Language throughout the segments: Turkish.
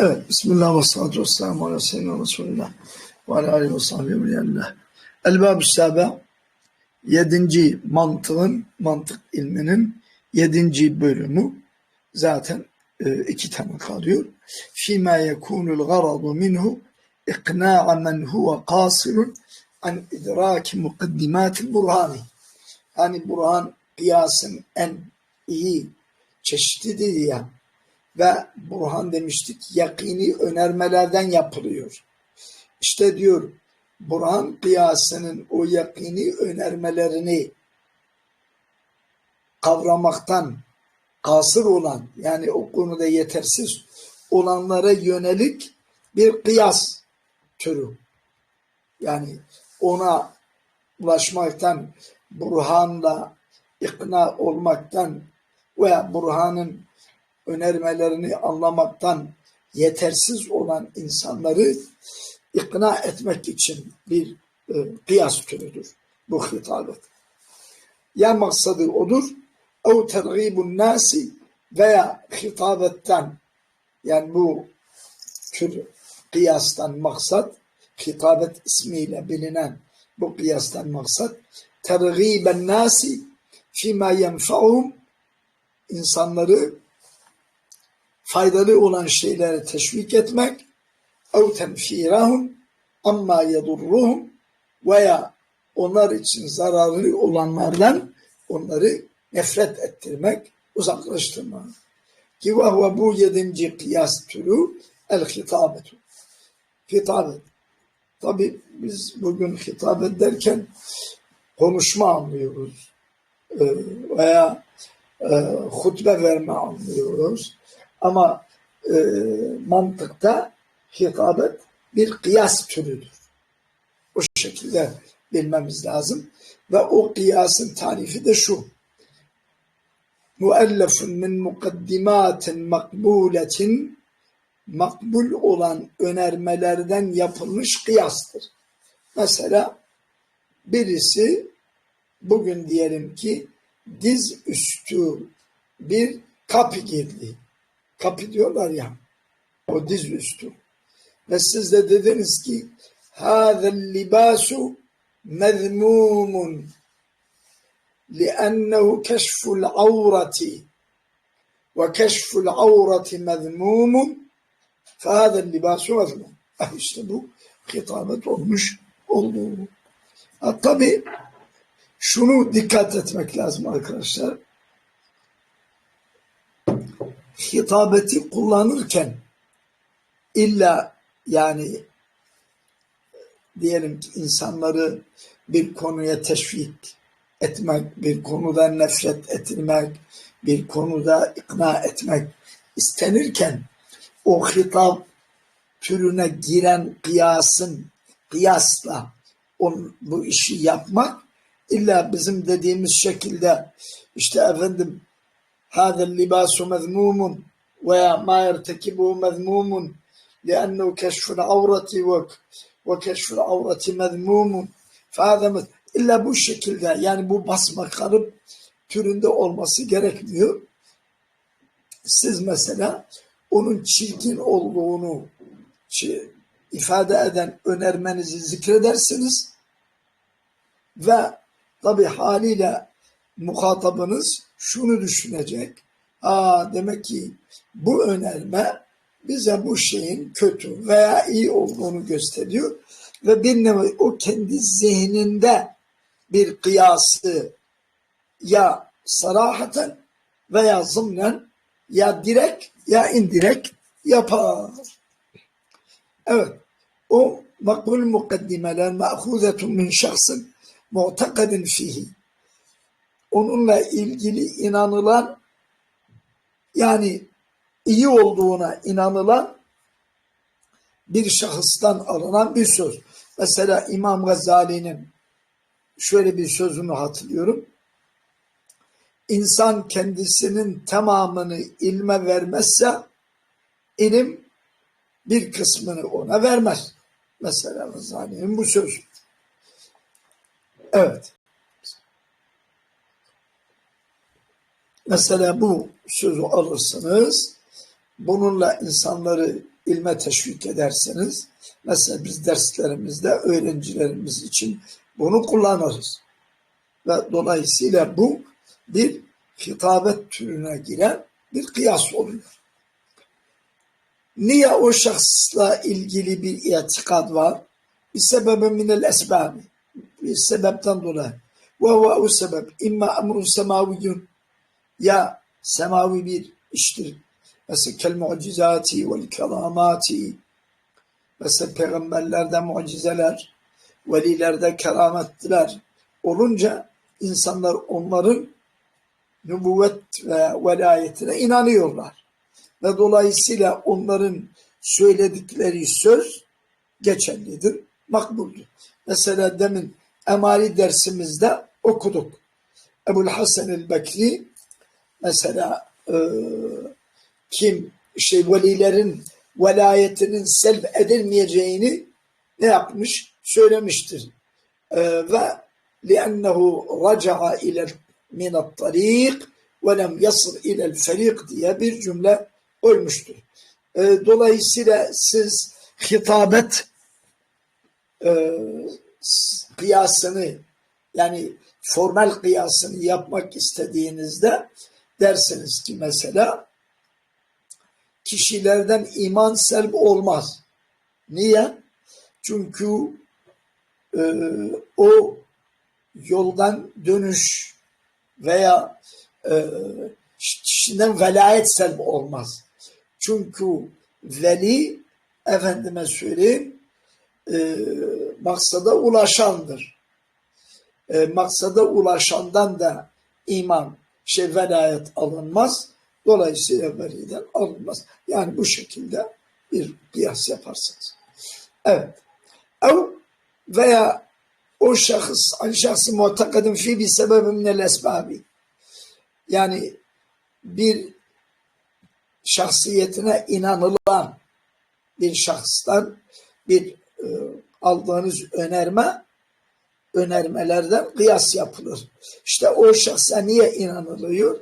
Evet, Bismillah ve salatu ve selamu ala seyyidina Resulullah ve ala aleyhi ve sahbihi ve yallah. El-Bab-ı Sâbe, yedinci mantığın, mantık ilminin yedinci bölümü zaten e, iki tane kalıyor. Fîmâ yekûnul garadu minhu iknâ'a men huve kâsirun an idraki mukaddimâtil burhani. Yani Burhan kıyasın en iyi çeşididir ya ve Burhan demiştik yakini önermelerden yapılıyor. İşte diyor Burhan kıyasının o yakini önermelerini kavramaktan kasır olan yani o konuda yetersiz olanlara yönelik bir kıyas türü. Yani ona ulaşmaktan, burhanla ikna olmaktan veya burhanın önermelerini anlamaktan yetersiz olan insanları ikna etmek için bir e, kıyas türüdür bu hitabet. Ya maksadı odur, ev tergibun nasi veya hitabetten yani bu tür kıyastan maksat, hitabet ismiyle bilinen bu kıyastan maksat, tergiben nasi fîmâ yenfa'uhum insanları faydalı olan şeyleri teşvik etmek ev tenfirahum amma yedurruhum veya onlar için zararlı olanlardan onları nefret ettirmek, uzaklaştırmak. Ki vahve bu yedinci kıyas türü el hitabetu. Hitabet. Tabi biz bugün hitabet derken konuşma anlıyoruz. Ee, veya e, hutbe verme anlıyoruz. Ama e, mantıkta hitabet bir kıyas türüdür. O şekilde bilmemiz lazım. Ve o kıyasın tarifi de şu. Muellefun min mukaddimatin makbuletin makbul olan önermelerden yapılmış kıyastır. Mesela birisi bugün diyelim ki diz üstü bir kapı girdi kapı diyorlar ya o diz üstü. Ve siz de dediniz ki hâzel libasu mezmumun لأنه كشف العورة وكشف العورة مذموم فهذا اللباس مذموم işte bu hitabet olmuş oldu. Ha, tabi şunu dikkat etmek lazım arkadaşlar hitabeti kullanırken illa yani diyelim ki insanları bir konuya teşvik etmek, bir konuda nefret ettirmek, bir konuda ikna etmek istenirken o hitap türüne giren kıyasın kıyasla on, bu işi yapmak illa bizim dediğimiz şekilde işte efendim هذا اللباس مذموم وما يرتكبه مذموم لأنه كشف العورة وكشف العورة مذموم فهذا illa bu şekilde yani bu basma kalıp türünde olması gerekmiyor. Siz mesela onun çirkin olduğunu ifade eden önermenizi zikredersiniz ve tabi haliyle muhatabınız şunu düşünecek. Aa demek ki bu önerme bize bu şeyin kötü veya iyi olduğunu gösteriyor ve bir nevi o kendi zihninde bir kıyası ya sarahaten veya zımnen ya direkt ya indirekt yapar. Evet. O makbul mukaddimeler ma'huzetun min şahsın mu'takadin fihi onunla ilgili inanılan yani iyi olduğuna inanılan bir şahıstan alınan bir söz. Mesela İmam Gazali'nin şöyle bir sözünü hatırlıyorum. İnsan kendisinin tamamını ilme vermezse ilim bir kısmını ona vermez. Mesela Gazali'nin bu sözü. Evet. Mesela bu sözü alırsınız, bununla insanları ilme teşvik ederseniz, mesela biz derslerimizde öğrencilerimiz için bunu kullanırız. Ve dolayısıyla bu bir hitabet türüne giren bir kıyas oluyor. Niye o şahsla ilgili bir itikad var? Bir sebebe minel esbabi. Bir sebepten dolayı. Ve o sebep. İmma emrun semaviyyun. Ya semavi bir iştir. Mesela kel mucizati vel keramati. Mesela peygamberlerde mucizeler, velilerde keramettiler olunca insanlar onların nübüvvet ve velayetine inanıyorlar. Ve dolayısıyla onların söyledikleri söz geçerlidir, makbuldür. Mesela demin emali dersimizde okuduk. Ebul Hasan el-Bekri mesela e, kim şey velilerin velayetinin selb edilmeyeceğini ne yapmış? Söylemiştir. E, ve لِأَنَّهُ رَجَعَ إِلَى مِنَ الطَّرِيقِ وَلَمْ يَصِرْ إِلَى الْفَرِيقِ diye bir cümle ölmüştür. E, dolayısıyla siz hitabet e, kıyasını yani formal kıyasını yapmak istediğinizde dersiniz ki mesela kişilerden iman selb olmaz. Niye? Çünkü e, o yoldan dönüş veya e, kişiden velayet selb olmaz. Çünkü veli efendime söyleyeyim e, maksada ulaşandır. E, maksada ulaşandan da iman, şey velayet alınmaz. Dolayısıyla veliden alınmaz. Yani bu şekilde bir kıyas yaparsınız. Evet. Ev veya o şahıs, an şahsı mutakadın fi bir sebebi minel esbabi. Yani bir şahsiyetine inanılan bir şahıstan bir e, aldığınız önerme önermelerden kıyas yapılır. İşte o şahsa niye inanılıyor?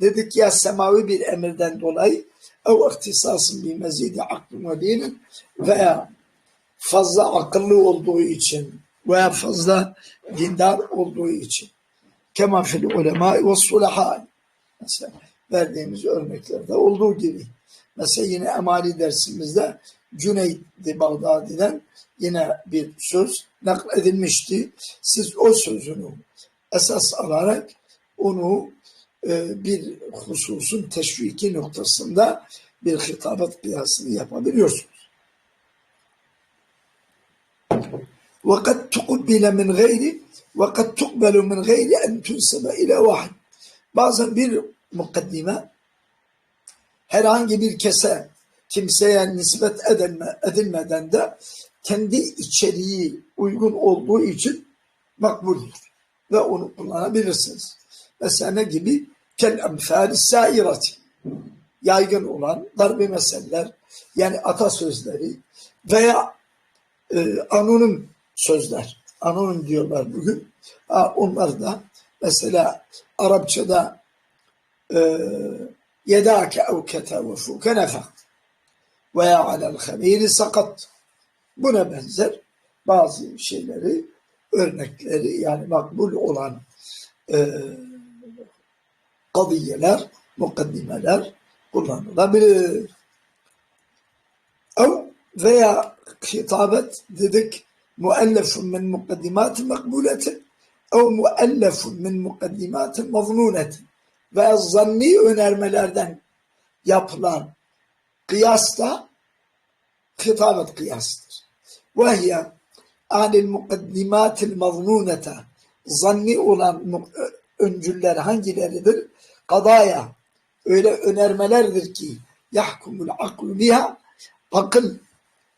Dedik ya semavi bir emirden dolayı ev ihtisasın bir mezidi aklın ve dinin veya fazla akıllı olduğu için veya fazla dindar olduğu için. Kema fil ulema ve sulaha. Mesela verdiğimiz örneklerde olduğu gibi. Mesela yine emali dersimizde Cüneyd Bağdadi'den yine bir söz nakledilmişti. Siz o sözünü esas alarak onu e, bir hususun teşviki noktasında bir hitabet kıyasını yapabiliyorsunuz. وقد تقبل من غير وقد تقبل من غير أن تنسب إلى واحد bazen bir mukaddime herhangi bir kese kimseye nispet edilme, edilmeden de kendi içeriği uygun olduğu için makbuldür ve onu kullanabilirsiniz. Mesela ne gibi? Kel emfâli sairati yaygın olan darbe meseleler yani atasözleri veya e, anonim sözler. Anonim diyorlar bugün. Ha, onlar da mesela Arapçada e, yedâke ev ketevufuke nefak veya alel habiri sakat. Buna benzer bazı şeyleri, örnekleri yani makbul olan e, kadiyeler, mukaddimeler kullanılabilir. Ev veya hitabet dedik muellefun min mukaddimat makbuletin ev muellefun min mukaddimat maznunetin veya zanni önermelerden yapılan kıyas da hitabet kıyasıdır. Ve hiye anil mukaddimatil maznunete zanni olan öncüller hangileridir? Kadaya öyle önermelerdir ki yahkumul aklu biha akıl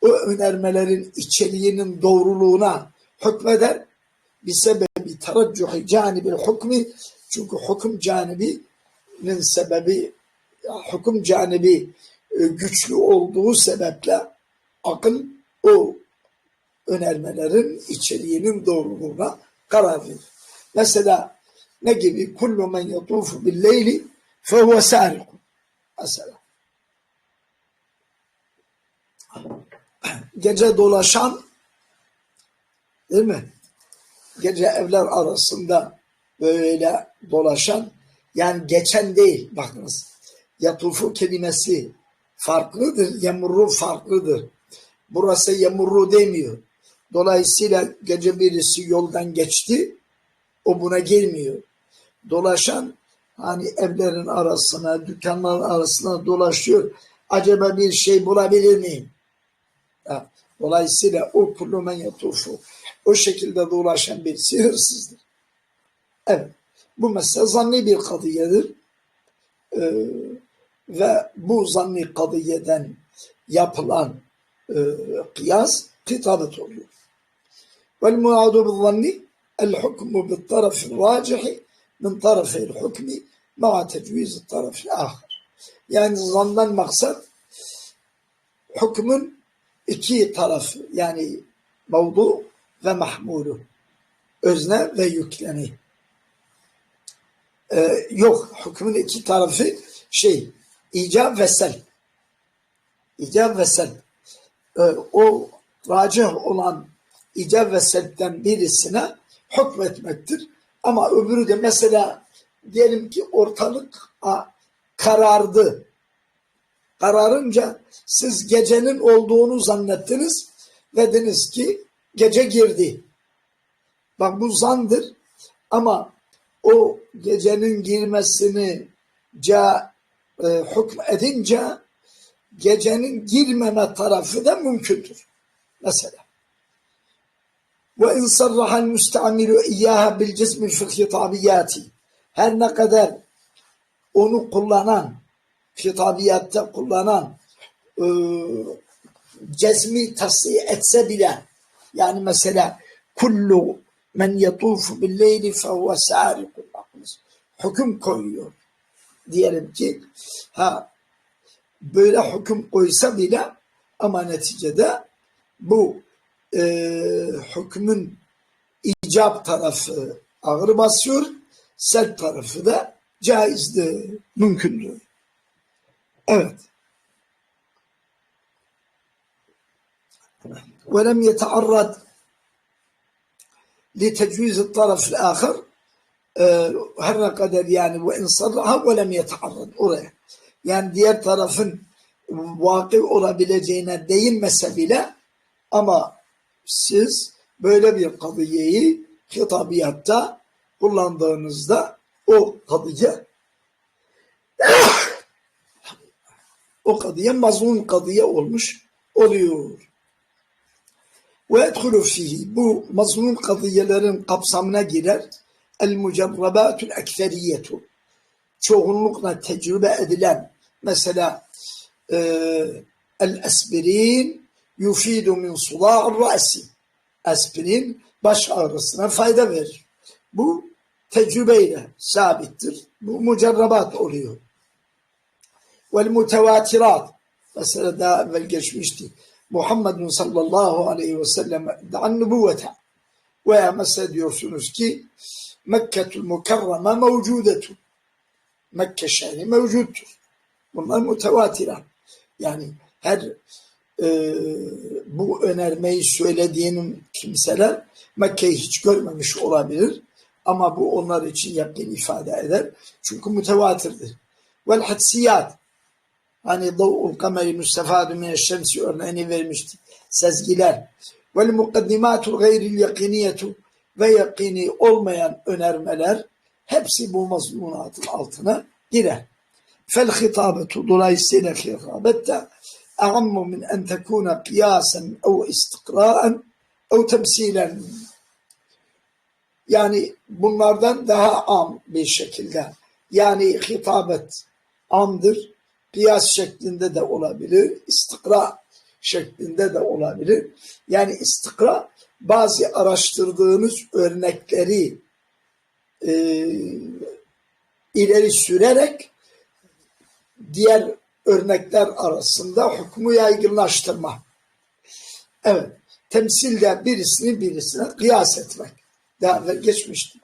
o önermelerin içeriğinin doğruluğuna hükmeder. Bir sebebi tereccuhi canibil hukmi çünkü hüküm canibinin sebebi hüküm canibi güçlü olduğu sebeple akıl o önermelerin içeriğinin doğruluğuna karar verir. Mesela ne gibi? Kullu men yatufu bil leyli fehuve sârikun. Mesela. gece dolaşan değil mi? Gece evler arasında böyle dolaşan yani geçen değil bakınız. Yatufu kelimesi farklıdır. Yemurru farklıdır. Burası yemurru demiyor. Dolayısıyla gece birisi yoldan geçti. O buna girmiyor. Dolaşan hani evlerin arasına, dükkanların arasına dolaşıyor. Acaba bir şey bulabilir miyim? Dolayısıyla o kullu men yatufu. O şekilde dolaşan birisi hırsızdır. Evet. Bu mesela zanni bir kadiyedir. Ee, ve bu zanni kadiyeden yapılan e, kıyas kitabet oluyor. Vel muadu bil zanni el hukmu bil tarafı racihi min tarafı el hukmi ma'a tecviz tarafı ahir. Yani zandan maksat hükmün iki tarafı yani mevdu ve mahmulu özne ve yükleni Ee, yok hükmün iki tarafı şey icab ve sel. İcab ve sel. Ee, o racih olan icab ve selden birisine hükmetmektir. Ama öbürü de mesela diyelim ki ortalık karardı. Kararınca siz gecenin olduğunu zannettiniz ve dediniz ki gece girdi. Bak bu zandır ama o gecenin girmesini ca, e, hükmedince gecenin girmeme tarafı da mümkündür. Mesela. Ve in sarrahal müsteamilu iyyaha bil cismi fi. Her ne kadar onu kullanan, hitabiyatta kullanan e, cezmi tasfiye etse bile yani mesela kullu men yatufu bil leyli fehuve sarikun hüküm koyuyor Diyelim ki ha böyle hüküm koysa bile ama neticede bu e, hükmün icap tarafı ağır basıyor, sert tarafı da caizdir, mümkündür. Evet. ولم يتعرض لتجويز الطرف الآخر her ne kadar yani ve insarraha ve lem oraya. Yani diğer tarafın vakı olabileceğine değinmese bile ama siz böyle bir kadiyeyi hitabiyatta kullandığınızda o kadiye o kadiye mazlum kadiye olmuş oluyor. Ve edhulu fihi bu mazlum kadiyelerin kapsamına girer el mucerrabatul ekseriyetu çoğunlukla tecrübe edilen mesela e, el aspirin yufidu min sula'ır ra'si aspirin baş ağrısına fayda verir. Bu tecrübeyle sabittir. Bu mucerrabat oluyor. Vel mutevatirat mesela daha evvel geçmişti. Muhammedun sallallahu aleyhi ve sellem da'an nübüvvete veya mesela diyorsunuz ki Mekke'tul mukarrama mevcudetu Mekke şehri mevcuttur. Bunlar mutevatira. Yani her e, bu önermeyi söylediğinin kimseler Mekke'yi hiç görmemiş olabilir. Ama bu onlar için yakın ifade eder. Çünkü mütevatirdir. Vel hadsiyat Hani davul kameri müstefadu mine şemsi örneğini vermişti. Sezgiler. Vel mukaddimatul gayril yakiniyetu ve yakini olmayan önermeler hepsi bu mazmunatın altına girer. Fel hitabetu dolayısıyla hitabette a'ammu min en tekuna kıyasen ev istikra'en ev temsilen yani bunlardan daha am bir şekilde yani hitabet amdır kıyas şeklinde de olabilir, istikra şeklinde de olabilir. Yani istikra bazı araştırdığınız örnekleri e, ileri sürerek diğer örnekler arasında hükmü yaygınlaştırma. Evet, temsilde birisini birisine kıyas etmek. Daha evvel geçmişti.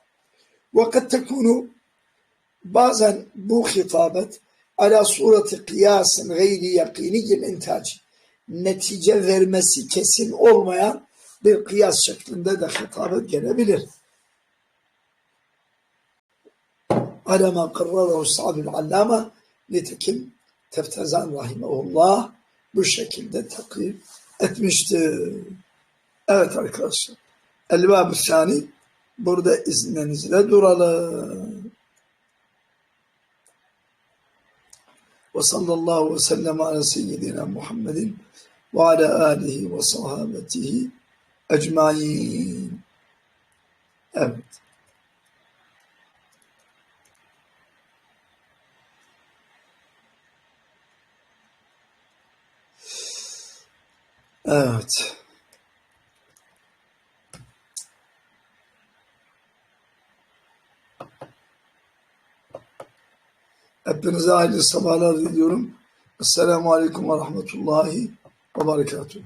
Vakit tekunu bazen bu hitabet ala sureti kıyasın gayri yakiniyin intac. Netice vermesi kesin olmayan bir kıyas şeklinde de hitabet gelebilir. Alema kırralahu sahabül allama nitekim Teftezan rahimahullah bu şekilde takip etmiştir. Evet arkadaşlar. Elbab-ı Sani burada izninizle duralım. Ve sallallahu ve sellem ala seyyidina Muhammedin ve ala alihi ve sahabetihi ecmain. Evet. Evet. Hepinize hayırlı sabahlar diliyorum. Esselamu Aleyküm ve Rahmetullahi ve Berekatuhu.